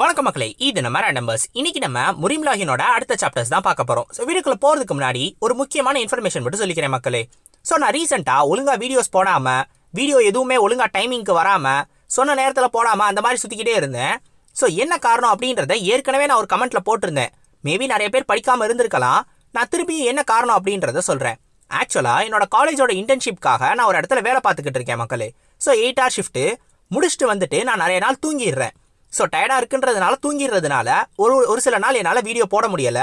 வணக்கம் மக்களே இது நம்ம நம்பர்ஸ் இன்னைக்கு நம்ம முரிம்லாஹினோட அடுத்த சாப்டர்ஸ் தான் பார்க்க போறோம். ஸோ வீடியோக்குள்ள போறதுக்கு முன்னாடி ஒரு முக்கியமான இன்ஃபர்மேஷன் மட்டும் சொல்லிக்கிறேன் மக்களே. ஸோ நான் ரீசெண்டாக ஒழுங்காக வீடியோஸ் போடாமல் வீடியோ எதுவுமே ஒழுங்கா டைமிங்க்கு வராமல் சொன்ன நேரத்தில் போடாமல் அந்த மாதிரி சுற்றிக்கிட்டே இருந்தேன். ஸோ என்ன காரணம் அப்படின்றத ஏற்கனவே நான் ஒரு கமெண்ட்ல போட்டிருந்தேன். மேபி நிறைய பேர் படிக்காமல் இருந்திருக்கலாம். நான் திருப்பி என்ன காரணம் அப்படின்றத சொல்கிறேன் ஆக்சுவலாக என்னோட காலேஜோட இன்டர்ன்ஷிப்காக நான் ஒரு இடத்துல வேலை பார்த்துக்கிட்டு இருக்கேன் மக்களே. ஸோ எயிட் ஹவர் ஷிஃப்ட்டு முடிச்சுட்டு வந்துட்டு நான் நிறைய நாள் தூங்கிடுறேன். ஸோ டயர்டாக இருக்குன்றதுனால தூங்கிடுறதுனால ஒரு ஒரு சில நாள் என்னால் வீடியோ போட முடியல.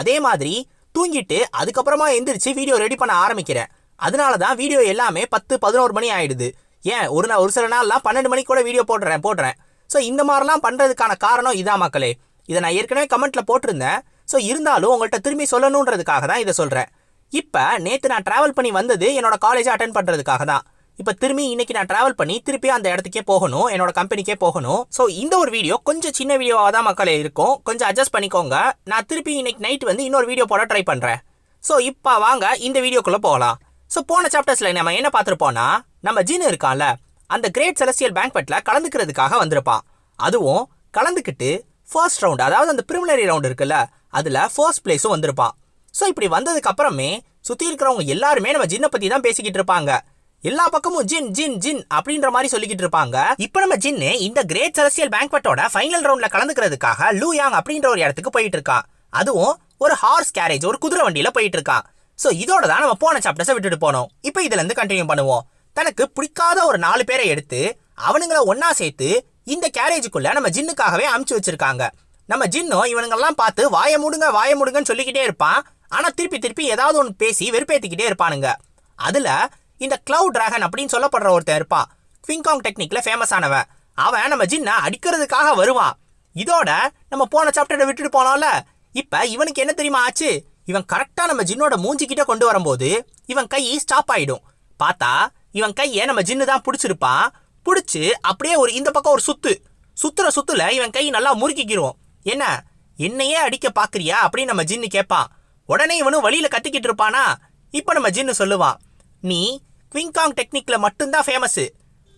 அதே மாதிரி தூங்கிட்டு அதுக்கப்புறமா எந்திரிச்சு வீடியோ ரெடி பண்ண ஆரம்பிக்கிறேன். அதனால தான் வீடியோ எல்லாமே பத்து பதினோரு மணி ஆயிடுது. ஏன்? ஒரு நாள் ஒரு சில நாள்லாம் பன்னெண்டு மணிக்கு கூட வீடியோ போடுறேன் போடுறேன். ஸோ இந்த மாதிரிலாம் பண்ணுறதுக்கான காரணம் இதான் மக்களே. இதை நான் ஏற்கனவே கமெண்ட்டில் போட்டிருந்தேன். ஸோ இருந்தாலும் உங்கள்கிட்ட திரும்பி சொல்லணுன்றதுக்காக தான் இதை சொல்கிறேன் இப்போ நேற்று நான் ட்ராவல் பண்ணி வந்தது என்னோட காலேஜை அட்டன் பண்ணுறதுக்காக தான். இப்போ திரும்பி இன்னைக்கு நான் ட்ராவல் பண்ணி திருப்பி அந்த இடத்துக்கே போகணும் என்னோட கம்பெனிக்கே போகணும். ஸோ இந்த ஒரு வீடியோ கொஞ்சம் சின்ன வீடியோவாக தான் மக்களே இருக்கும். கொஞ்சம் அட்ஜஸ்ட் பண்ணிக்கோங்க. நான் திருப்பி இன்னைக்கு நைட் வந்து இன்னொரு வீடியோ போட ட்ரை பண்ணுறேன் ஸோ இப்போ வாங்க இந்த வீடியோக்குள்ளே போகலாம். ஸோ போன சாப்டர்ஸில் நம்ம என்ன பார்த்துருப்போம்னா நம்ம ஜீனு இருக்கான்ல அந்த கிரேட் செலஸ்டியல் பேங்க்வெட்டில் கலந்துக்கிறதுக்காக வந்திருப்பான். அதுவும் கலந்துக்கிட்டு ஃபர்ஸ்ட் ரவுண்ட் அதாவது அந்த ப்ரிமினரி ரவுண்ட் இருக்குல்ல அதில் ஃபர்ஸ்ட் பிளேஸும் வந்திருப்பான். ஸோ இப்படி வந்ததுக்கு அப்புறமே சுற்றி இருக்கிறவங்க எல்லாருமே நம்ம ஜின்னை பற்றி தான் பேசிக்கிட்டு இருப்பாங்க. எல்லா பக்கமும் ஜின் ஜின் ஜின் அப்படின்ற மாதிரி சொல்லிக்கிட்டு இருப்பாங்க. இப்போ நம்ம ஜின்னு இந்த கிரேட் செலசியல் பேங்க்வெட்டோட ஃபைனல் ரவுண்ட்ல கலந்துக்கிறதுக்காக லூ யாங் அப்படின்ற ஒரு இடத்துக்கு போயிட்டு இருக்கான் அதுவும் ஒரு ஹார்ஸ் கேரேஜ் ஒரு குதிரை வண்டியில போயிட்டு இருக்கான் ஸோ இதோட தான் நம்ம போன சாப்டர்ஸை விட்டுட்டு போனோம். இப்போ இதுல இருந்து கண்டினியூ பண்ணுவோம். தனக்கு பிடிக்காத ஒரு நாலு பேரை எடுத்து அவனுங்கள ஒன்னா சேர்த்து இந்த கேரேஜுக்குள்ள நம்ம ஜின்னுக்காகவே அமுச்சு வச்சிருக்காங்க. நம்ம ஜின்னும் இவனுங்கெல்லாம் பார்த்து வாய மூடுங்க வாய மூடுங்கன்னு சொல்லிக்கிட்டே இருப்பான். ஆனா திருப்பி திருப்பி ஏதாவது ஒன்று பேசி வெறுப்பேத்திக்கிட்டே இருப்பானுங்க. அதுல இந்த கிளவு டிராகன் அப்படின்னு சொல்லப்படுற ஒருத்தன் இருப்பா. குவிங்காங் டெக்னிக்ல ஃபேமஸ் ஆனவன் அவன் நம்ம ஜின்னை அடிக்கிறதுக்காக வருவான் இதோட நம்ம போன சாப்டரை விட்டுட்டு போனோம்ல இப்ப இவனுக்கு என்ன தெரியுமா ஆச்சு? இவன் கரெக்டா நம்ம ஜின்னோட மூஞ்சிக்கிட்ட கொண்டு வரும்போது இவன் கை ஸ்டாப் ஆயிடும். பார்த்தா இவன் கையை நம்ம ஜின்னு தான் பிடிச்சிருப்பான். பிடிச்சி அப்படியே ஒரு இந்த பக்கம் ஒரு சுத்து. சுத்துற சுத்துல இவன் கை நல்லா முறுக்கிக்கிறோம் என்ன? என்னையே அடிக்க பார்க்குறியா அப்படின்னு நம்ம ஜின்னு கேட்பான் உடனே இவனும் வழியில கத்திக்கிட்டு இருப்பானா? இப்ப நம்ம ஜின்னு சொல்லுவான். நீ குவிங்காங் டெக்னிக்ல மட்டும்தான் ஃபேமஸ்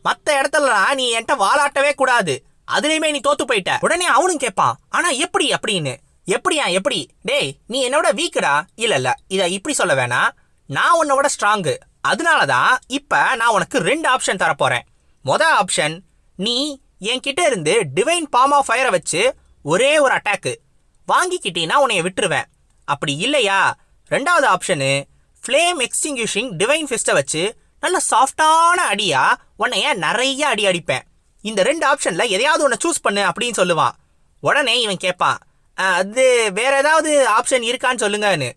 மத்த இடத்துலலாம் நீ என்கிட்ட வாலாட்டவே கூடாது. அதுலயுமே நீ தோத்து போயிட்ட. உடனே அவனும் கேட்பான் ஆனா எப்படி அப்படின்னு? எப்படியா எப்படி? டேய் நீ என்னோட வீக்குடா இல்ல இல்ல இத இப்படி சொல்ல வேணாம் நான் உன்னோட ஸ்ட்ராங்கு அதனால தான் இப்ப நான் உனக்கு ரெண்டு ஆப்ஷன் தரப்போறேன் மொத ஆப்ஷன் நீ என்கிட்ட இருந்து டிவைன் பாம் ஆஃப் ஃபயரை வச்சு ஒரே ஒரு அட்டாக்கு வாங்கிக்கிட்டீங்கன்னா உன்னைய விட்டுருவேன். அப்படி இல்லையா? ரெண்டாவது ஆப்ஷனு ஃப்ளேம் எக்ஸ்டிங்யூஷிங் டிவைன் ஃபெஸ்ட்டை வச்சு நல்ல சாஃப்டான உடனே ஏன் நிறைய அடி அடிப்பேன். இந்த ரெண்டு ஆப்ஷனில் எதையாவது ஒன்று சூஸ் பண்ணு அப்படின்னு சொல்லுவான். உடனே இவன் கேட்பான் அது வேற ஏதாவது ஆப்ஷன் இருக்கான்னு சொல்லுங்கன்னு.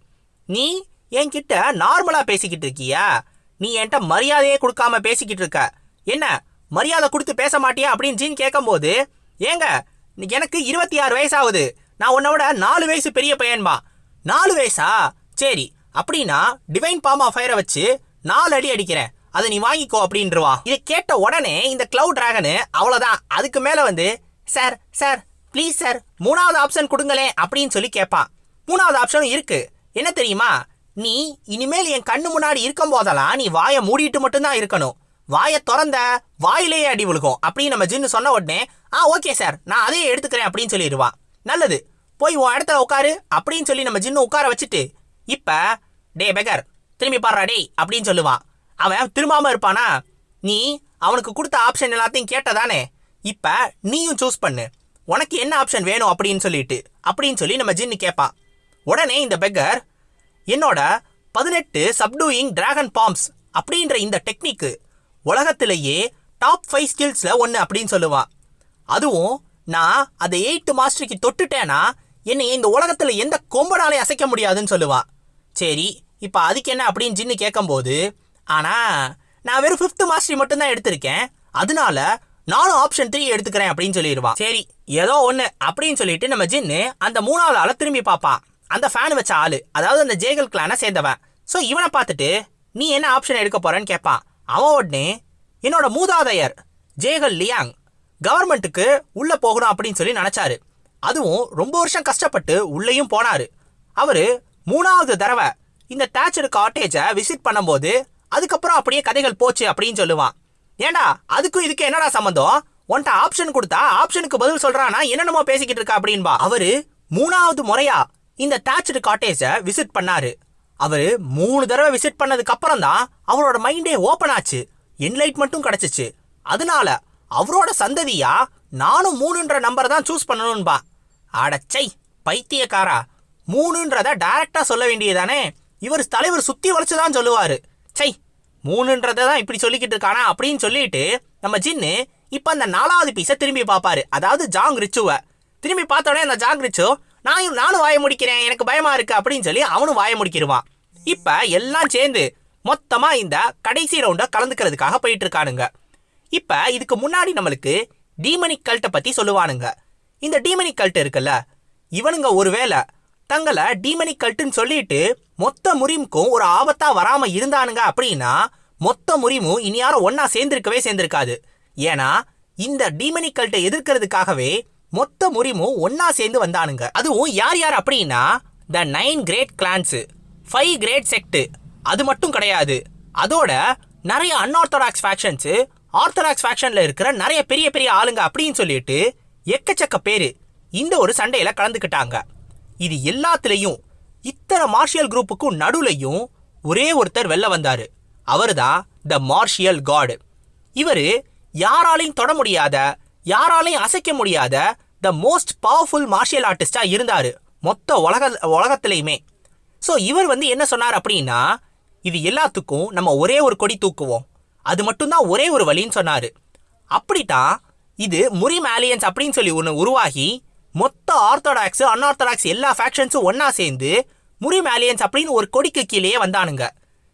நீ என்கிட்ட நார்மலாக பேசிக்கிட்டு இருக்கியா? நீ என்கிட்ட மரியாதையே கொடுக்காம பேசிக்கிட்டு இருக்க. என்ன மரியாதை கொடுத்து பேச மாட்டியா? அப்படின்னு ஜீன் கேட்கும்போது ஏங்க எனக்கு இருபத்தி ஆறு வயசாகுது நான் உன்னை விட நாலு வயசு பெரிய பையன்பா நாலு வயசா? சரி அப்படின்னா டிவைன் பாம் ஆஃப் ஃபயரை வச்சு நாலு அடி அடிக்கிறேன். அதை நீ வாங்கிக்கோ அப்படின்றவா. இதை கேட்ட உடனே இந்த கிளவுட் டிராகனு அவ்வளோதான் அதுக்கு மேல வந்து சார் சார் ப்ளீஸ் சார் மூணாவது ஆப்ஷன் கொடுங்களேன் அப்படின்னு சொல்லி கேட்பான் மூணாவது ஆப்ஷனும் இருக்கு. என்ன தெரியுமா? நீ இனிமேல் என் கண்ணு முன்னாடி இருக்கும் போதெல்லாம் நீ வாயை மூடிட்டு மட்டும்தான் இருக்கணும். வாயை திறந்த வாயிலேயே அடி விழுகும் அப்படின்னு நம்ம ஜின்னு சொன்ன உடனே ஆ ஓகே சார் நான் அதையே எடுத்துக்கிறேன் அப்படின்னு சொல்லிடுவான் நல்லது. போய் உன் இடத்துல உட்காரு அப்படின்னு சொல்லி நம்ம ஜின்னு உட்கார வச்சுட்டு இப்ப டே பெகர் திரும்பி பாடுறா டேய் அப்படின்னு சொல்லுவான் அவன் திரும்பாம இருப்பானா? நீ அவனுக்கு கொடுத்த ஆப்ஷன் எல்லாத்தையும் கேட்டதானே? இப்ப நீயும் சூஸ் பண்ணு. உனக்கு என்ன ஆப்ஷன் வேணும் அப்படின்னு சொல்லிட்டு. அப்படின்னு சொல்லி நம்ம ஜின்னு கேட்பான் உடனே இந்த பெக்கர் என்னோட பதினெட்டு சப்டூயிங் டிராகன் பாம்ஸ் அப்படின்ற இந்த டெக்னிக்கு உலகத்திலேயே டாப் ஃபைவ் ஸ்கில்ஸ்ல ஒன்று அப்படின்னு சொல்லுவான் அதுவும் நான் அதை எயித்து மாஸ்டருக்கு தொட்டுட்டேன்னா என்னை இந்த உலகத்துல எந்த கொம்பனாலே அசைக்க முடியாதுன்னு சொல்லுவான் சரி இப்போ அதுக்கு என்ன அப்படின்னு ஜின்னு கேட்கும்போது ஆனா நான் வெறும் ஃபிஃப்த் மாஸ்டரி மட்டும்தான் எடுத்திருக்கேன். அதனால நானும் ஆப்ஷன் த்ரீ எடுத்துக்கிறேன் அப்படின்னு சொல்லிடுவான் சரி ஏதோ ஒன்று அப்படின்னு சொல்லிட்டு நம்ம ஜின்னு அந்த மூணாவது ஆளை திரும்பி பார்ப்பான் அந்த ஃபேன் வச்ச ஆள் அதாவது அந்த ஜேகல் கிளானை சேர்ந்தவன். ஸோ இவனை பார்த்துட்டு நீ என்ன ஆப்ஷன் எடுக்க போறேன்னு கேட்பான் அவன் உடனே என்னோட மூதாதையர் ஜேகல் லியாங் கவர்மெண்ட்டுக்கு உள்ளே போகணும் அப்படின்னு சொல்லி நினச்சாரு. அதுவும் ரொம்ப வருஷம் கஷ்டப்பட்டு உள்ளேயும் போனாரு. அவரு மூணாவது தடவை இந்த தேச்சர் காட்டேஜை விசிட் பண்ணும்போது அதுக்கப்புறம் அப்படியே கதைகள் போச்சு அப்படின்னு சொல்லுவான். ஏண்டா அதுக்கும் இதுக்கு என்னடா சம்மந்தம் உன்ட்ட ஆப்ஷன் கொடுத்தா ஆப்ஷனுக்கு பதில் சொல்கிறானா என்னென்னமோ பேசிக்கிட்டு இருக்கா அப்படின்பா. அவரு மூணாவது முறையா இந்த தேச்சர் காட்டேஜ விசிட் பண்ணாரு. அவரு மூணு தடவை விசிட் பண்ணதுக்கு அப்புறம் தான் அவரோட மைண்டே ஓப்பன் ஆச்சு. என்லைட்மெண்ட்டும் கிடச்சிச்சு. அதனால அவரோட சந்ததியா நானும் மூணுன்ற நம்பரை தான் சூஸ் பண்ணணும்பா. அடச்சை பைத்தியக்காரா. மூணுன்றத டைரக்டா சொல்ல வேண்டியதானே இவர் தலைவர் சுத்தி வளைச்சு தான் சொல்லுவாரு. சை மூணுன்றதை தான் இப்படி சொல்லிக்கிட்டு இருக்கானா அப்படின்னு சொல்லிட்டு நம்ம ஜின்னு இப்ப அந்த நாலாவது பீஸை திரும்பி பார்ப்பாரு அதாவது ஜாங் ரிச்சுவ. திரும்பி பார்த்தோடனே அந்த ஜாங் ரிச்சு நான் நானும் வாய முடிக்கிறேன் எனக்கு பயமா இருக்கு அப்படின்னு சொல்லி அவனும் வாய முடிக்கிடுவான் இப்ப எல்லாம் சேர்ந்து மொத்தமா இந்த கடைசி ரவுண்ட கலந்துக்கிறதுக்காக போயிட்டு இருக்கானுங்க. இப்ப இதுக்கு முன்னாடி நம்மளுக்கு டீமனிக் கல்ட்டை பத்தி சொல்லுவானுங்க. இந்த டீமனிக் கல்ட் இருக்குல்ல இவனுங்க ஒருவேளை தங்களை டீமனிக் கல்ட்டுன்னு சொல்லிட்டு மொத்த முறிமுக்கும் ஒரு ஆபத்தா வராம இருந்தானுங்க அப்படின்னா மொத்த முறிமும் இனி யாரும் ஒன்னா சேர்ந்திருக்கவே சேர்ந்திருக்காது. ஏன்னா இந்த டீமனிக் கல்ட்டை எதிர்க்கிறதுக்காகவே மொத்த முறிமும் ஒன்னா சேர்ந்து வந்தானுங்க. அதுவும் யார் யார் அப்படின்னா the nine great clans five great sects அது மட்டும் கிடையாது. அதோட நிறைய அன்ஆர்த்தடாக்ஸ் ஃபேக்ஷன்ஸு ஆர்த்தடாக்ஸ் ஃபேக்ஷன்ல இருக்கிற நிறைய பெரிய பெரிய ஆளுங்க அப்படின்னு சொல்லிட்டு எக்கச்சக்க பேரு இந்த ஒரு சண்டையில கலந்துக்கிட்டாங்க. இது எல்லாத்துலேயும் இத்தனை மார்ஷியல் குரூப்புக்கும் நடுவுலையும் ஒரே ஒருத்தர் வெளில வந்தாரு. அவர்தான் த மார்ஷியல் காடு இவரு யாராலையும் தொட முடியாத யாராலையும் அசைக்க முடியாத த மோஸ்ட் பவர்ஃபுல் மார்ஷியல் ஆர்டிஸ்டாக இருந்தாரு. மொத்த உலக உலகத்துலேயுமே. ஸோ இவர் வந்து என்ன சொன்னார் அப்படின்னா இது எல்லாத்துக்கும் நம்ம ஒரே ஒரு கொடி தூக்குவோம். அது மட்டும்தான் ஒரே ஒரு வழின்னு சொன்னாரு. அப்படித்தான் இது முரிம் ஆலியன்ஸ் அப்படின்னு சொல்லி ஒன்று உருவாகி மொத்த ஆர்த்தடாக்ஸ் அன்ஆர்த்தடாக்ஸ் எல்லா ஃபேக்ஷன்ஸும் ஒன்றா சேர்ந்து முரிம் ஆலியன்ஸ் அப்படின்னு ஒரு கொடிக்கு கீழேயே வந்தானுங்க.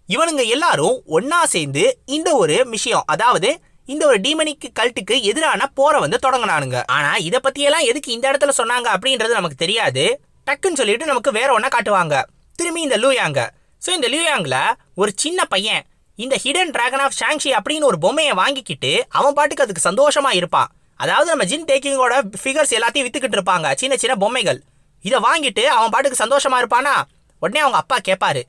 இவனுங்க எல்லாரும் ஒன்றா சேர்ந்து இந்த ஒரு விஷயம் அதாவது இந்த ஒரு டீமனிக்கு கல்ட்டுக்கு எதிரான போரை வந்து தொடங்கினானுங்க. ஆனால் இதை பற்றியெல்லாம் எதுக்கு இந்த இடத்துல சொன்னாங்க அப்படின்றது நமக்கு தெரியாது. டக்குன்னு சொல்லிட்டு நமக்கு வேற ஒன்றா காட்டுவாங்க. திரும்பி இந்த லூயாங்க ஸோ இந்த லூயாங்கில் ஒரு சின்ன பையன் இந்த ஹிடன் டிராகன் ஆஃப் ஷாங்ஷி அப்படின்னு ஒரு பொம்மையை வாங்கிக்கிட்டு அவன் பாட்டுக்கு அதுக்கு சந்தோஷமாக இருப்பான். அதாவது நம்ம ஜின் டேக்கிங்கோட ஃபிகர்ஸ் எல்லாத்தையும் வித்துக்கிட்டு இருப்பாங்க. சின்ன சின்ன பொம்மைகள். இதை வாங்கிட்டு அவன் பாட்டுக்கு சந்தோஷமா இருப்பானா? உடனே அவங்க அப்பா கேட்பாரு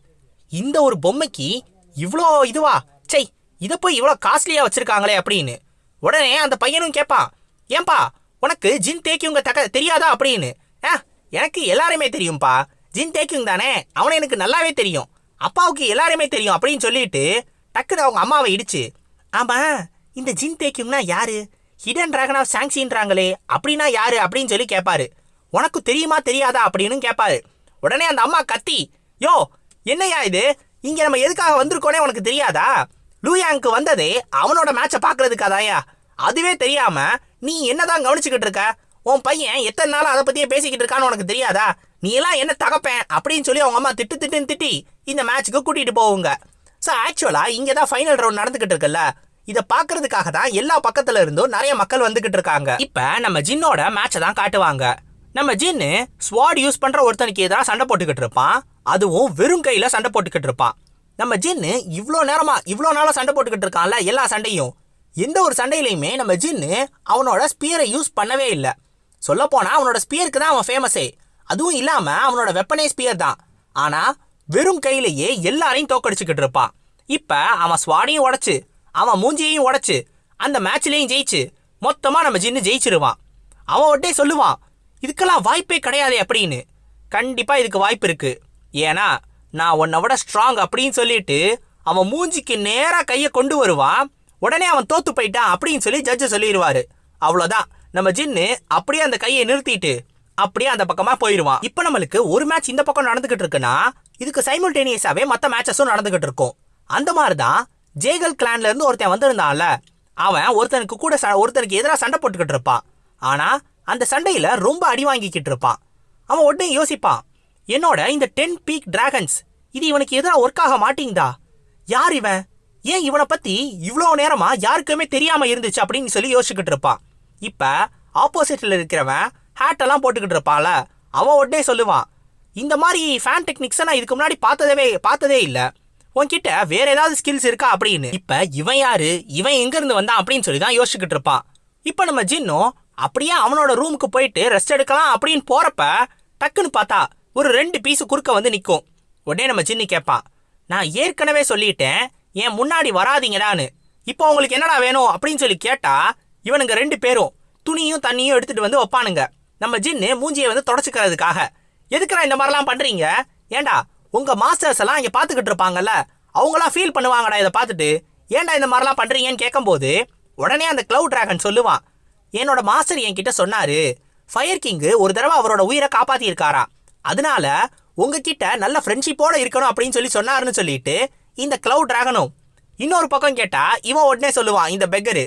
இந்த ஒரு பொம்மைக்கு இவ்வளோ இதுவா? சை இதை போய் இவ்வளோ காஸ்ட்லியாக வச்சுருக்காங்களே அப்படின்னு. உடனே அந்த பையனும் கேட்பான் ஏன்பா உனக்கு ஜின் டேக்கியுங்க தக்க தெரியாதா? அப்படின்னு. ஆ எனக்கு எல்லாருமே தெரியும்ப்பா ஜின் டேக்கிங் தானே? அவனை எனக்கு நல்லாவே தெரியும். அப்பாவுக்கு எல்லாருமே தெரியும் அப்படின்னு சொல்லிட்டு டக்குன்னு அவங்க அம்மாவை இடிச்சு ஆமாம் இந்த ஜின் டேக்கிங்னா யாரு? ஹிடன் டிராகன் ஆஃப் சாங்ஸின்றாங்களே அப்படின்னா யாரு அப்படின்னு சொல்லி கேட்பாரு உனக்கு தெரியுமா தெரியாதா அப்படின்னு கேட்பாரு உடனே அந்த அம்மா கத்தி யோ என்னையா இது? இங்க நம்ம எதுக்காக வந்திருக்கோனே உனக்கு தெரியாதா? லூயாங்க்கு வந்ததே அவனோட மேட்சை பார்க்கறதுக்காதாயா அதுவே தெரியாம நீ என்னதான் கவனிச்சுக்கிட்டு இருக்க? உன் பையன் எத்தனை நாள் அதை பத்தியே பேசிக்கிட்டு இருக்கான்னு உனக்கு தெரியாதா? நீ எல்லாம் என்ன தகப்பேன்? அப்படின்னு சொல்லி அவங்க அம்மா திட்டு திட்டுன்னு திட்டி இந்த மேட்ச்சுக்கு கூட்டிட்டு போவுங்க ஸோ ஆக்சுவலா இங்கே தான் ஃபைனல் ரவுண்ட் நடந்துகிட்டு இருக்குல்ல. இதை பார்க்கறதுக்காக தான் எல்லா பக்கத்துல இருந்தும் நிறைய மக்கள் வந்துகிட்டு இருக்காங்க. இப்ப நம்ம ஜின்னோட மேட்சை தான் காட்டுவாங்க. நம்ம ஜின்னு ஸ்வாட் யூஸ் பண்ற ஒருத்தனுக்கு எதிராக சண்டை போட்டுக்கிட்டு இருப்பான். அதுவும் வெறும் கையில சண்டை போட்டுக்கிட்டு இருப்பான். நம்ம ஜின்னு இவ்வளோ நேரமா இவ்வளோ நாளா சண்டை போட்டுக்கிட்டு இருக்கான்ல எல்லா சண்டையும். எந்த ஒரு சண்டையிலையுமே நம்ம ஜின்னு அவனோட ஸ்பியரை யூஸ் பண்ணவே இல்லை. சொல்ல போனா அவனோட ஸ்பியருக்கு தான் அவன் ஃபேமஸே அதுவும் இல்லாம அவனோட வெப்பனே ஸ்பியர் தான். ஆனா வெறும் கையிலேயே எல்லாரையும் தோக்கடிச்சுக்கிட்டு இருப்பான். இப்ப அவன் ஸ்வாடையும் உடச்சு. அவன் மூஞ்சியையும் உடைச்சு அந்த மேட்ச்லேயும் ஜெயிச்சு மொத்தமாக நம்ம ஜின்னு ஜெயிச்சிருவான். அவன் ஒட்டே சொல்லுவான் இதுக்கெல்லாம் வாய்ப்பே கிடையாது அப்படின்னு. கண்டிப்பாக இதுக்கு வாய்ப்பு இருக்கு. ஏன்னா நான் உன்னை விட ஸ்ட்ராங் அப்படின்னு சொல்லிட்டு அவன் மூஞ்சிக்கு நேராக கையை கொண்டு வருவான் உடனே அவன் தோத்து போயிட்டான் அப்படின்னு சொல்லி ஜட்ஜு சொல்லிடுவாரு அவ்வளோதான் நம்ம ஜின்னு அப்படியே அந்த கையை நிறுத்திட்டு அப்படியே அந்த பக்கமாக போயிடுவான் இப்போ நம்மளுக்கு ஒரு மேட்ச் இந்த பக்கம் நடந்துக்கிட்டு இருக்குன்னா இதுக்கு சைமல்டேனியஸாகவே மற்ற மேட்சஸும் நடந்துக்கிட்டு இருக்கும். அந்த மாதிரி தான் ஜேகல் கிளான்ல இருந்து ஒருத்தன் வந்திருந்தான்ல அவன் ஒருத்தனுக்கு கூட ச- ஒருத்தனுக்கு எதிராக சண்டை போட்டுக்கிட்டு இருப்பான் ஆனா அந்த சண்டையில ரொம்ப அடி வாங்கிக்கிட்டு இருப்பான். அவன் உடனே யோசிப்பான் என்னோட இந்த டென் பீக் டிராகன்ஸ் இது இவனுக்கு எதிராக ஒர்க் ஆக மாட்டீங்கதா? யார் இவன்? ஏன் இவனை பத்தி இவ்வளோ நேரமா யாருக்குமே தெரியாம இருந்துச்சு? அப்படின்னு சொல்லி யோசிச்சுக்கிட்டு இருப்பான். இப்ப ஆப்போசிட்ல இருக்கிறவன் ஹேட் எல்லாம் போட்டுக்கிட்டு இருப்பான்ல அவன் உடனே சொல்லுவான் இந்த மாதிரி ஃபேன் டெக்னிக்ஸை நான் இதுக்கு முன்னாடி பார்த்ததவே பார்த்ததே இல்லை. உன்கிட்ட வேற ஏதாவது ஸ்கில்ஸ் இருக்கா அப்படின்னு? இப்ப இவன் யாரு? இவன் எங்க இருந்து வந்தான் அப்படின்னு சொல்லி தான் யோசிச்சுக்கிட்டு இருப்பான். இப்ப நம்ம ஜின்னும் அப்படியே அவனோட ரூமுக்கு போயிட்டு ரெஸ்ட் எடுக்கலாம் அப்படின்னு போறப்ப டக்குன்னு பார்த்தா ஒரு ரெண்டு பீஸ் குறுக்க வந்து நிற்கும் உடனே நம்ம ஜின்னு கேட்பான் நான் ஏற்கனவே சொல்லிட்டேன் என் முன்னாடி வராதிங்கடான்னு. இப்போ உங்களுக்கு என்னடா வேணும்? அப்படின்னு சொல்லி கேட்டா இவனுங்க ரெண்டு பேரும் துணியும் தண்ணியும் எடுத்துட்டு வந்து வைப்பானுங்க. நம்ம ஜின்னு மூஞ்சியை வந்து தொடச்சிக்கிறதுக்காக. எதுக்குடா இந்த மாதிரிலாம் பண்றீங்க? ஏன்டா உங்கள் மாஸ்டர்ஸ் எல்லாம் இங்கே பார்த்துக்கிட்டு இருப்பாங்கல்ல அவங்களாம் ஃபீல் பண்ணுவாங்கடா இதை பார்த்துட்டு. ஏன்டா இந்த மாதிரிலாம் பண்ணுறீங்கன்னு கேட்கும்போது உடனே அந்த க்ளவுட் டிராகன் சொல்லுவான். என்னோட மாஸ்டர் என்கிட்ட சொன்னார் ஃபயர் கிங்கு ஒரு தடவை அவரோட உயிரை காப்பாற்றியிருக்காரா அதனால உங்ககிட்ட நல்ல ஃப்ரெண்ட்ஷிப்போட இருக்கணும் அப்படின்னு சொல்லி சொன்னாருன்னு சொல்லிட்டு இந்த க்ளவுட் டிராகனும் இன்னொரு பக்கம் கேட்டால் இவன் உடனே சொல்லுவான் இந்த பெக்கரு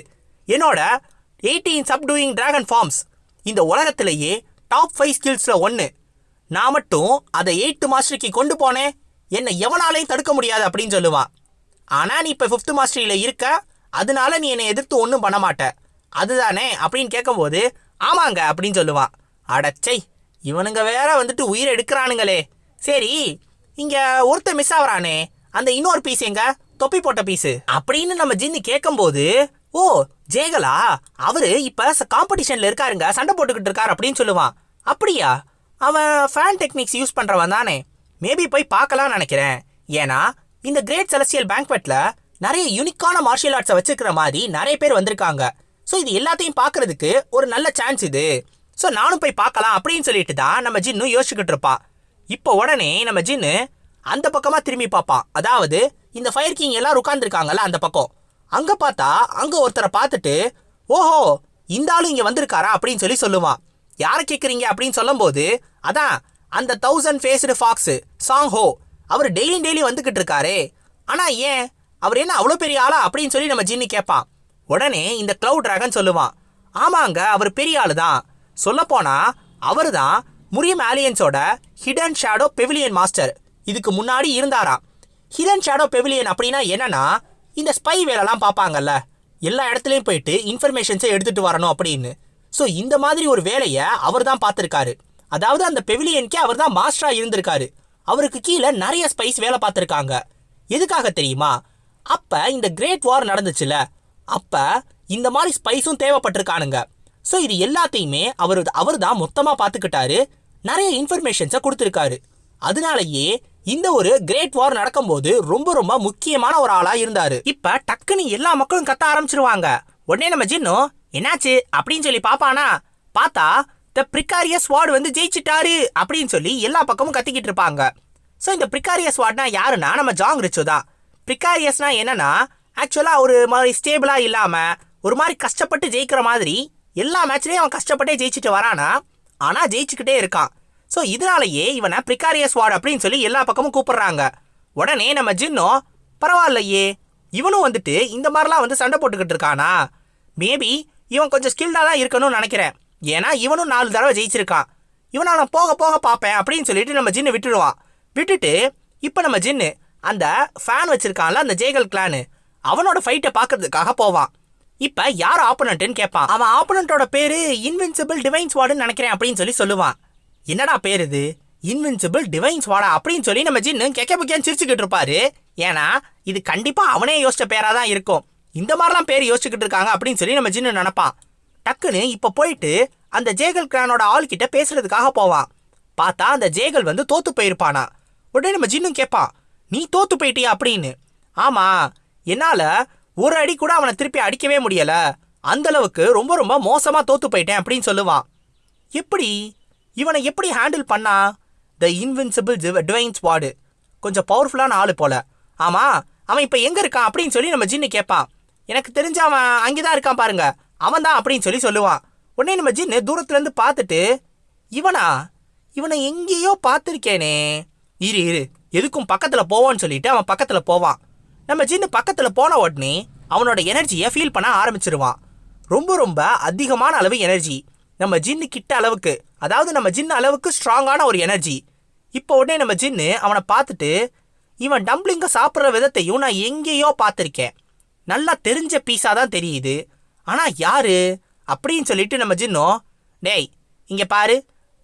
என்னோட eighteen subduing dragon palms இந்த உலகத்திலேயே டாப் ஃபைவ் ஸ்கில்ஸில் ஒன்று நான் மட்டும் அதை எயித்து மாஸ்டருக்கு கொண்டு போனேன். என்னை எவனாலையும் தடுக்க முடியாது அப்படின்னு சொல்லுவான் ஆனால் நீ இப்போ ஃபிஃப்த் மாஸ்டரியில் இருக்க அதனால நீ என்னை எதிர்த்து ஒன்றும் பண்ண மாட்ட. அதுதானே அப்படின்னு கேட்கும்போது ஆமாங்க அப்படின்னு சொல்லுவான் அடச்சை இவனுங்க வேற வந்துட்டு உயிர் எடுக்கிறானுங்களே. சரி இங்கே ஒருத்தர் மிஸ் ஆகுறானே அந்த இன்னொரு பீஸ் எங்க? தொப்பி போட்ட பீஸு அப்படின்னு நம்ம ஜின்னு கேட்கும்போது ஓ ஜேகலா அவரு இப்ப காம்படிஷன்ல இருக்காருங்க சண்டை போட்டுக்கிட்டு இருக்காரு அப்படின்னு சொல்லுவான் அப்படியா? அவன் ஃபேன் டெக்னிக்ஸ் யூஸ் பண்ணுறவன் தானே. மேபி போய் பார்க்கலாம்னு நினைக்கிறேன். ஏன்னா இந்த கிரேட் செலசியல் பேங்க்வெட்டில் நிறைய யூனிக்கான மார்ஷியல் ஆர்ட்ஸை வச்சுக்கிற மாதிரி நிறைய பேர் வந்திருக்காங்க. ஸோ இது எல்லாத்தையும் பார்க்கறதுக்கு ஒரு நல்ல சான்ஸ் இது. ஸோ நானும் போய் பார்க்கலாம் அப்படின்னு சொல்லிட்டு தான் நம்ம ஜின்னு யோசிச்சுக்கிட்டு இருப்பான் இப்போ உடனே நம்ம ஜின்னு அந்த பக்கமாக திரும்பி பார்ப்பான். அதாவது இந்த ஃபயர் கிங் எல்லாரும் உட்காந்துருக்காங்கல்ல அந்த பக்கம். அங்கே பார்த்தா அங்கே ஒருத்தரை பார்த்துட்டு ஓஹோ இந்த ஆளும் இங்கே வந்திருக்காரா? அப்படின்னு சொல்லி சொல்லுவான். யாரை கேட்குறீங்க அப்படின்னு சொல்லும்போது அதான் அந்த தௌசண்ட் ஃபேஸ்டு ஃபாக்ஸு சாங் ஹோ அவர் டெய்லியும் டெய்லி வந்துக்கிட்டு இருக்காரே. ஆனால் ஏன்? அவர் என்ன அவ்வளோ பெரிய ஆளா? அப்படின்னு சொல்லி நம்ம ஜின்னி கேட்பான். உடனே இந்த க்ளவுட் டிராகன் சொல்லுவான். ஆமாங்க அவர் பெரிய ஆளு தான் சொல்லப்போனால் அவர் தான் முரியம் ஆலியன்ஸோட ஹிடன் ஷேடோ பெவிலியன் மாஸ்டர் இதுக்கு முன்னாடி இருந்தாராம். ஹிடன் ஷேடோ பெவிலியன் அப்படின்னா என்னன்னா இந்த ஸ்பை வேலைலாம் பார்ப்பாங்கல்ல. எல்லா இடத்துலையும் போயிட்டு இன்ஃபர்மேஷன்ஸை எடுத்துகிட்டு வரணும் அப்படின்னு. ஸோ இந்த மாதிரி ஒரு வேலையை அவர் தான் பார்த்துருக்காரு. அதாவது அந்த பெவிலியனுக்கே அவர் தான் மாஸ்டராக இருந்திருக்காரு. அவருக்கு கீழே நிறைய ஸ்பைஸ் வேலை பார்த்துருக்காங்க. எதுக்காக தெரியுமா? அப்ப இந்த கிரேட் வார் நடந்துச்சுல அப்ப இந்த மாதிரி ஸ்பைஸும் தேவைப்பட்டிருக்கானுங்க. ஸோ இது எல்லாத்தையுமே அவர் அவர் தான் மொத்தமாக பார்த்துக்கிட்டாரு. நிறைய இன்ஃபர்மேஷன்ஸை கொடுத்துருக்காரு. அதனாலயே இந்த ஒரு கிரேட் வார் நடக்கும்போது ரொம்ப ரொம்ப முக்கியமான ஒரு ஆளாக இருந்தார். இப்போ டக்குன்னு எல்லா மக்களும் கத்த ஆரம்பிச்சிருவாங்க. உடனே நம்ம ஜின்னு என்னாச்சு? அப்படின்னு சொல்லி பார்ப்பானா பார்த்தா த பிரிகாரியஸ் வார்டு வந்து ஜெயிச்சிட்டாரு அப்படின்னு சொல்லி எல்லா பக்கமும் கத்திக்கிட்டு இருப்பாங்க. ஸோ இந்த பிரிகாரியஸ் வார்டுனா யாருன்னா நம்ம ஜாங் ரிச்சு தான். பிரிகாரியஸ்னா என்னன்னா ஆக்சுவலாக ஒரு மாதிரி ஸ்டேபிளாக இல்லாமல் ஒரு மாதிரி கஷ்டப்பட்டு ஜெயிக்கிற மாதிரி எல்லா மேட்ச்லேயும் அவன் கஷ்டப்பட்டே ஜெயிச்சுட்டு வரானா? ஆனால் ஜெயிச்சுக்கிட்டே இருக்கான். ஸோ இதனாலயே இவனை பிரிகாரியஸ் வார்டு அப்படின்னு சொல்லி எல்லா பக்கமும் கூப்பிடுறாங்க. உடனே நம்ம ஜின்னும் பரவாயில்லையே இவனும் வந்துட்டு இந்த மாதிரிலாம் வந்து சண்டை போட்டுக்கிட்டு இருக்கானா? மேபி இவன் கொஞ்சம் ஸ்கில்டாக தான் இருக்கணும்னு நினைக்கிறேன். ஏன்னா இவனும் நாலு தடவை ஜெயிச்சிருக்கான். இவனை நான் போக போக பார்ப்பேன் அப்படின்னு சொல்லிட்டு நம்ம ஜின்னு விட்டுடுவான். விட்டுட்டு இப்போ நம்ம ஜின்னு அந்த ஃபேன் வச்சிருக்கான்ல அந்த ஜெய்கல் கிளானு அவனோட ஃபைட்டை பார்க்கறதுக்காக போவான். இப்போ யார் ஆப்போனண்ட்னு கேட்பான் அவன் ஆப்போனண்ட்டோட பேரு இன்வின்சிபிள் டிவைன்ஸ் வார்டுன்னு நினைக்கிறேன் அப்படின்னு சொல்லி சொல்லுவான். என்னடா பேர் இது? இன்வின்சிபிள் டிவைன்ஸ் வாடா அப்படின்னு சொல்லி நம்ம ஜின்னு கெக்க புக்கேன்னு சிரிச்சுக்கிட்டு இருப்பாரு. ஏன்னா இது கண்டிப்பாக அவனே யோசிச்ச பேராக தான் இருக்கும். இந்த மாதிரிலாம் பேர் யோசிச்சுக்கிட்டு இருக்காங்க அப்படின்னு சொல்லி நம்ம ஜின்னு நினப்பான். டக்குன்னு இப்போ போயிட்டு அந்த ஜேகல் கிரானோட ஆள்கிட்ட பேசுறதுக்காக போவான் பார்த்தா அந்த ஜேகல் வந்து தோத்து போயிருப்பானா. உடனே நம்ம ஜின்னும் கேட்பான் நீ தோத்து போயிட்டியா? அப்படின்னு. ஆமாம் என்னால் ஒரு அடி கூட அவனை திருப்பி அடிக்கவே முடியல. அந்த அளவுக்கு ரொம்ப ரொம்ப மோசமாக தோத்து போயிட்டேன் அப்படின்னு சொல்லுவான் எப்படி? இவனை எப்படி ஹேண்டில் பண்ணா? த இன்வின்சிபிள் டிவைன்ஸ் வார்டு கொஞ்சம் பவர்ஃபுல்லான ஆள் போல. ஆமாம் அவன் இப்போ எங்கே இருக்கான்? அப்படின்னு சொல்லி நம்ம ஜின்னு கேட்பான் எனக்கு தெரிஞ்ச அவன் அங்கேதான் இருக்கான் பாருங்கள் அவன் தான் அப்படின்னு சொல்லி சொல்லுவான். உடனே நம்ம ஜின்னு தூரத்துலேருந்து பார்த்துட்டு இவனா? இவனை எங்கேயோ பார்த்துருக்கேனே. இரு இரு. எதுக்கும் பக்கத்தில் போவான்னு சொல்லிட்டு அவன் பக்கத்தில் போவான். நம்ம ஜின்னு பக்கத்தில் போன உடனே அவனோட எனர்ஜியை ஃபீல் பண்ண ஆரம்பிச்சிருவான். ரொம்ப ரொம்ப அதிகமான அளவு எனர்ஜி. நம்ம ஜின்னு கிட்ட அளவுக்கு அதாவது நம்ம ஜின்னு அளவுக்கு ஸ்ட்ராங்கான ஒரு எனர்ஜி. இப்போ உடனே நம்ம ஜின்னு அவனை பார்த்துட்டு இவன் டம்ப்ளிங்கை சாப்பிட்ற விதத்தையும் நான் எங்கேயோ பார்த்துருக்கேன். நல்லா தெரிஞ்ச பீஸாக தான் தெரியுது. ஆனால் யாரு? அப்படின்னு சொல்லிட்டு நம்ம ஜின்னோ டேய் இங்கே பாரு.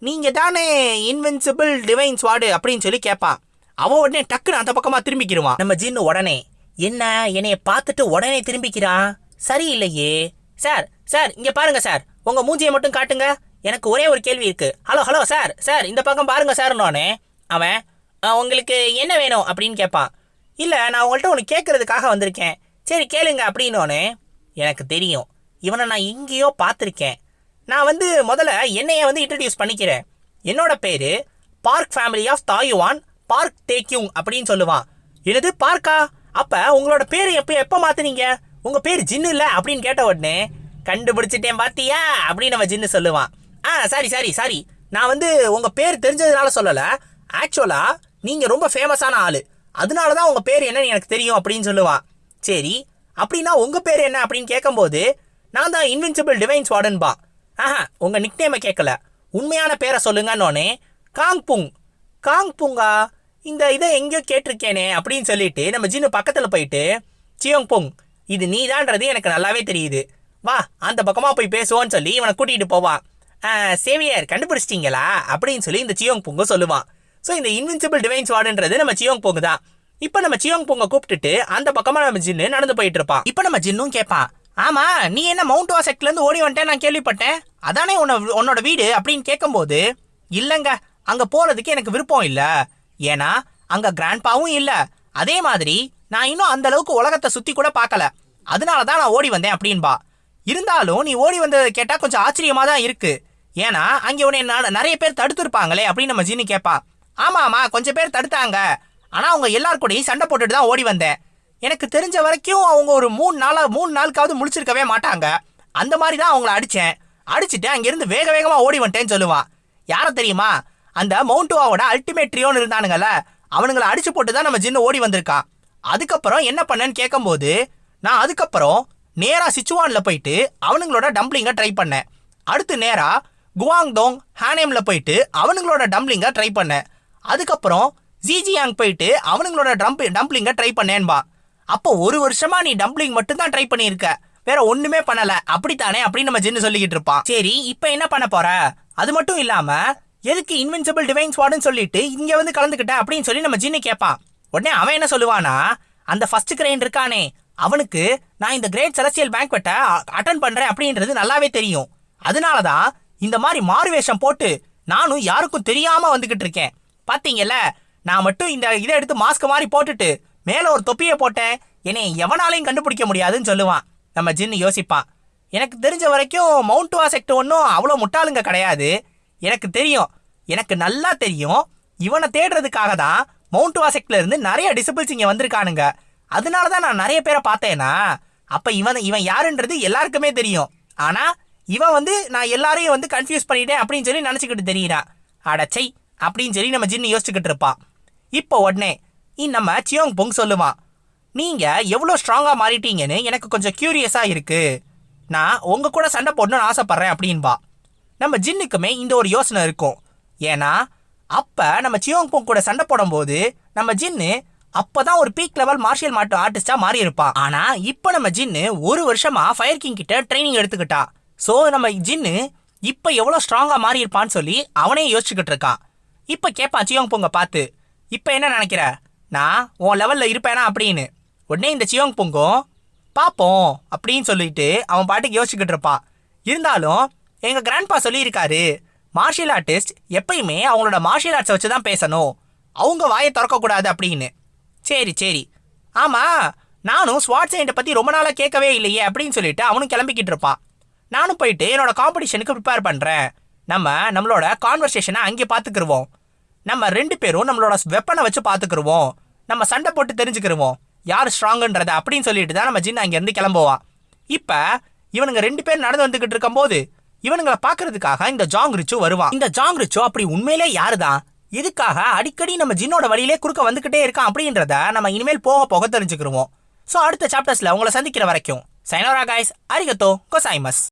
நீங்கள் தானே இன்வென்சிபிள் டிவைன்ஸ் வார்டு அப்படின்னு சொல்லி கேட்பான் அவன் உடனே டக்குன்னு அந்த பக்கமாக திரும்பிக்கிடுவான் நம்ம ஜின்னு உடனே என்ன? என்னைய பார்த்துட்டு உடனே திரும்பிக்கிறான் சரியில்லையே. சார் சார் இங்கே பாருங்க சார். உங்கள் மூஞ்சியை மட்டும் காட்டுங்க. எனக்கு ஒரே ஒரு கேள்வி இருக்கு. ஹலோ ஹலோ சார் சார் இந்த பக்கம் பாருங்க சார்னோனே அவன் உங்களுக்கு என்ன வேணும்? அப்படின்னு கேட்பான் இல்லை நான் உங்கள்கிட்ட ஒன்று கேட்கறதுக்காக வந்திருக்கேன். சரி கேளுங்க. அப்படின்னோனே எனக்கு தெரியும். இவனை நான் எங்கேயோ பார்த்துருக்கேன். நான் வந்து முதல்ல என்னைய வந்து இன்ட்ரடியூஸ் பண்ணிக்கிறேன். என்னோட பேரு பார்க் ஃபேமிலி ஆஃப் தாயுவான் பார்க் டேக்யூங் அப்படின்னு சொல்லுவான். என்னது பார்க்கா? அப்போ உங்களோட பேர் எப்போ எப்போ மாற்றுனீங்க உங்கள் பேர் ஜின்னு இல்லை அப்படின்னு கேட்ட உடனே கண்டுபிடிச்சிட்டேன் பார்த்தியா அப்படின்னு நம்ம ஜின்னு சொல்லுவான். ஆ சாரி சாரி சாரி. நான் வந்து உங்கள் பேர் தெரிஞ்சதுனால சொல்லலை. ஆக்சுவலாக நீங்கள் ரொம்ப ஃபேமஸான ஆள். அதனால தான் உங்கள் பேர் என்னன்னு எனக்கு தெரியும் அப்படின்னு சொல்லுவான். சரி அப்படின்னா உங்கள் பேர் என்ன அப்படின்னு கேட்கும்போது நான் தான் இன்வின்சிபிள் டிவைன்ஸ் வார்டன்பா ஆஹா உங்கள் நிக்நேமை கேட்கல உண்மையான பேரை சொல்லுங்கன்னொன்னே காங்புங். காங்புங்கா? இந்த இதை எங்கேயோ கேட்டிருக்கேனே அப்படின்னு சொல்லிட்டு நம்ம ஜின்னு பக்கத்தில் போயிட்டு சியோங் புங் இது நீதான்றது எனக்கு நல்லாவே தெரியுது. வா அந்த பக்கமாக போய் பேசுவோன்னு சொல்லி இவனை கூட்டிகிட்டு போவான். சேவியர் கண்டுபிடிச்சிட்டிங்களா? அப்படின்னு சொல்லி இந்த சியோங் புங்க சொல்லுவான். ஸோ இந்த இன்வின்சிபிள் டிவைன்ஸ் வார்டுன்றது நம்ம சியோங் பொங்கு தான் இப்போ நம்ம சியோங் பொங்க கூப்பிட்டுட்டு அந்த பக்கமாக நம்ம ஜின்னு நடந்து போயிட்டு இருப்பான். இப்போ நம்ம ஜின்னும் கேட்பான் ஆமா நீ என்ன மவுண்ட் வாசெக்ட்ல இருந்து ஓடி வந்துட்டேன் நான் கேள்விப்பட்டேன். அதானே உன்னை உன்னோட வீடு அப்படின்னு கேட்கும்போது இல்லைங்க அங்க போறதுக்கு எனக்கு விருப்பம் இல்ல. ஏன்னா அங்க கிராண்ட்பாவும் இல்ல. அதே மாதிரி நான் இன்னும் அந்த அளவுக்கு உலகத்தை சுத்தி கூட பார்க்கல அதனால தான் நான் ஓடி வந்தேன் அப்படின்பா. இருந்தாலும் நீ ஓடி வந்ததை கேட்டா கொஞ்சம் ஆச்சரியமா தான் இருக்கு. ஏன்னா அங்கே உன்னை நிறைய பேர் தடுத்துருப்பாங்களே அப்படின்னு நம்ம ஜீனி கேட்பா ஆமாம் ஆமா கொஞ்சம் பேர் தடுத்தாங்க. ஆனால் அவங்க எல்லார் கூடயும் சண்டை போட்டுட்டு தான் ஓடி வந்தேன். எனக்கு தெரிஞ்ச வரைக்கும் அவங்க ஒரு மூணு நாளாக மூணு நாளுக்காவது முழிச்சிருக்கவே மாட்டாங்க. அந்த மாதிரி தான் அவங்கள அடித்தேன் அடிச்சுட்டு அங்கேருந்து வேக வேகமாக ஓடி வந்துட்டேன்னு சொல்லுவான் யாரை தெரியுமா? அந்த மவுண்டுவாவோட அல்டிமேட் ட்ரியோன்னு அவனுங்களை அடிச்சு போட்டு தான் நம்ம ஜின்னு ஓடி வந்திருக்கான். அதுக்கப்புறம் என்ன பண்ணேன்னு கேட்கும்போது நான் அதுக்கப்புறம் நேராக சிச்சுவானில் போயிட்டு அவனுங்களோட டம்ப்ளிங்கை ட்ரை பண்ணேன். அடுத்து நேராக குவாங்டோங் ஹானேமில் போயிட்டு அவனுங்களோட டம்ப்ளிங்கை ட்ரை பண்ணேன். அதுக்கப்புறம் ஜிஜியாங் போயிட்டு அவனுங்களோட டம்ப் டம்ப்ளிங்கை ட்ரை பண்ணேன்பா. அப்போ ஒரு வருஷமா நீ டம்ப்ளிங் மட்டும் தான் ட்ரை பண்ணியிருக்க. வேற ஒண்ணுமே பண்ணல. அப்படித்தானே? அப்படின்னு நம்ம ஜின்னு சொல்லிக்கிட்டு இருப்பான். சரி இப்போ என்ன பண்ண போற? அது மட்டும் இல்லாம எதுக்கு இன்வென்சிபிள் டிவைன்ஸ் ஸ்வாடுன்னு சொல்லிட்டு இங்க வந்து கலந்துக்கிட்ட அப்படின்னு சொல்லி நம்ம ஜின்னு கேட்பான் உடனே அவன் என்ன சொல்லுவானா அந்த ஃபர்ஸ்ட் கிரைன் இருக்கானே அவனுக்கு நான் இந்த கிரேட் செலசியல் பேங்க்வெட்டை அட்டன் பண்றேன் அப்படின்றது நல்லாவே தெரியும். அதனால தான் இந்த மாதிரி மாறுவேஷம் போட்டு நானும் யாருக்கும் தெரியாம வந்துகிட்டு இருக்கேன். பாத்தீங்கல்ல நான் மட்டும் இந்த இதை எடுத்து மாஸ்க் மாதிரி போட்டுட்டு மேலே ஒரு தொப்பியை போட்டேன் என்னை எவனாலையும் கண்டுபிடிக்க முடியாதுன்னு சொல்லுவான். நம்ம ஜின்னு யோசிப்பான் எனக்கு தெரிஞ்ச வரைக்கும் மவுண்ட் வாசெக்ட் ஒன்றும் அவ்வளோ முட்டாளுங்க கிடையாது. எனக்கு தெரியும். எனக்கு நல்லா தெரியும். இவனை தேடுறதுக்காக தான் மவுண்ட் வாசெக்ட்ல இருந்து நிறைய டிசிபிள்ஸ் இங்கே வந்திருக்கானுங்க. அதனால தான் நான் நிறைய பேரை பார்த்தேனா. அப்போ இவன் இவன் யாருன்றது எல்லாருக்குமே தெரியும். ஆனால் இவன் வந்து நான் எல்லாரையும் வந்து கன்ஃபியூஸ் பண்ணிட்டேன் அப்படின்னு சொல்லி நினச்சிக்கிட்டு தெரியுறான் அடச்சை அப்படின்னு சொல்லி நம்ம ஜின்னு யோசிச்சுக்கிட்டு இருப்பான் இப்போ உடனே நம்ம சியோங் பொங் சொல்லுவான் நீங்கள் எவ்வளோ ஸ்ட்ராங்காக மாறிட்டீங்கன்னு எனக்கு கொஞ்சம் க்யூரியஸாக இருக்கு. நான் உங்க கூட சண்டை போடணும்னு ஆசைப்பட்றேன் அப்படின்பா. நம்ம ஜின்னுக்குமே இந்த ஒரு யோசனை இருக்கும். ஏன்னா அப்போ நம்ம சியோங் பொங் கூட சண்டை போடும்போது நம்ம ஜின்னு அப்போ தான் ஒரு பீக் லெவல் மார்ஷியல் மார்ட் ஆர்டிஸ்டாக மாறி இருப்பான் ஆனால் இப்போ நம்ம ஜின்னு ஒரு வருஷமாக ஃபயர் கிங் கிட்ட ட்ரைனிங் எடுத்துக்கிட்டா. ஸோ நம்ம ஜின்னு இப்போ எவ்வளோ ஸ்ட்ராங்காக மாறி இருப்பான்னு சொல்லி அவனே யோசிச்சுக்கிட்டு இருக்கான் இப்போ கேட்பான் சியோங் பொங்கை பார்த்து. இப்போ என்ன நினைக்கிற? நான் உன் லெவலில் இருப்பேனா அப்படின்னு. உடனே இந்த சியோங் பொங்கும் பார்ப்போம் அப்படின்னு சொல்லிட்டு அவன் பாட்டுக்கு யோசிச்சுக்கிட்டு இருப்பான் இருந்தாலும் எங்கள் கிராண்ட்பா சொல்லியிருக்காரு மார்ஷியல் ஆர்டிஸ்ட் எப்பயுமே அவங்களோட மார்ஷியல் ஆர்ட்ஸை வச்சு தான் பேசணும். அவங்க வாயை திறக்கக்கூடாது அப்படின்னு. சரி சரி. ஆமாம் நானும் ஸ்வாட் சைண்டை பற்றி ரொம்ப நாளாக கேட்கவே இல்லையே அப்படின்னு சொல்லிட்டு அவனும் கிளம்பிக்கிட்டு இருப்பான் நானும் போயிட்டு என்னோட காம்படிஷனுக்கு ப்ரிப்பேர் பண்ணுறேன் நம்ம நம்மளோட கான்வர்சேஷனை அங்கே பார்த்துக்குருவோம் நம்ம ரெண்டு பேரும் நம்மளோட வெப்பனை வச்சு பார்த்துக்குருவோம் நம்ம சண்டை போட்டு தெரிஞ்சுக்கிருவோம். யார் ஸ்ட்ராங்குன்றத அப்படின்னு சொல்லிட்டு தான் நம்ம ஜின் அங்கேருந்து கிளம்புவான் இப்போ இவனுங்க ரெண்டு பேர் நடந்து வந்துக்கிட்டு இருக்கும்போது இவனுங்களை பார்க்கறதுக்காக இந்த ஜாங் ரிச்சு வருவான். இந்த ஜாங் ரிச்சு அப்படி உண்மையிலே யாருதான்? இதுக்காக அடிக்கடி நம்ம ஜின்னோட வழியிலே குறுக்க வந்துக்கிட்டே இருக்கான் அப்படின்றத நம்ம இனிமேல் போக போக தெரிஞ்சுக்கிருவோம். ஸோ அடுத்த சாப்டர்ஸில் உங்களை சந்திக்கிற வரைக்கும் சைனோரா காய்ஸ் அரிகத்தோ கொசாய்மஸ்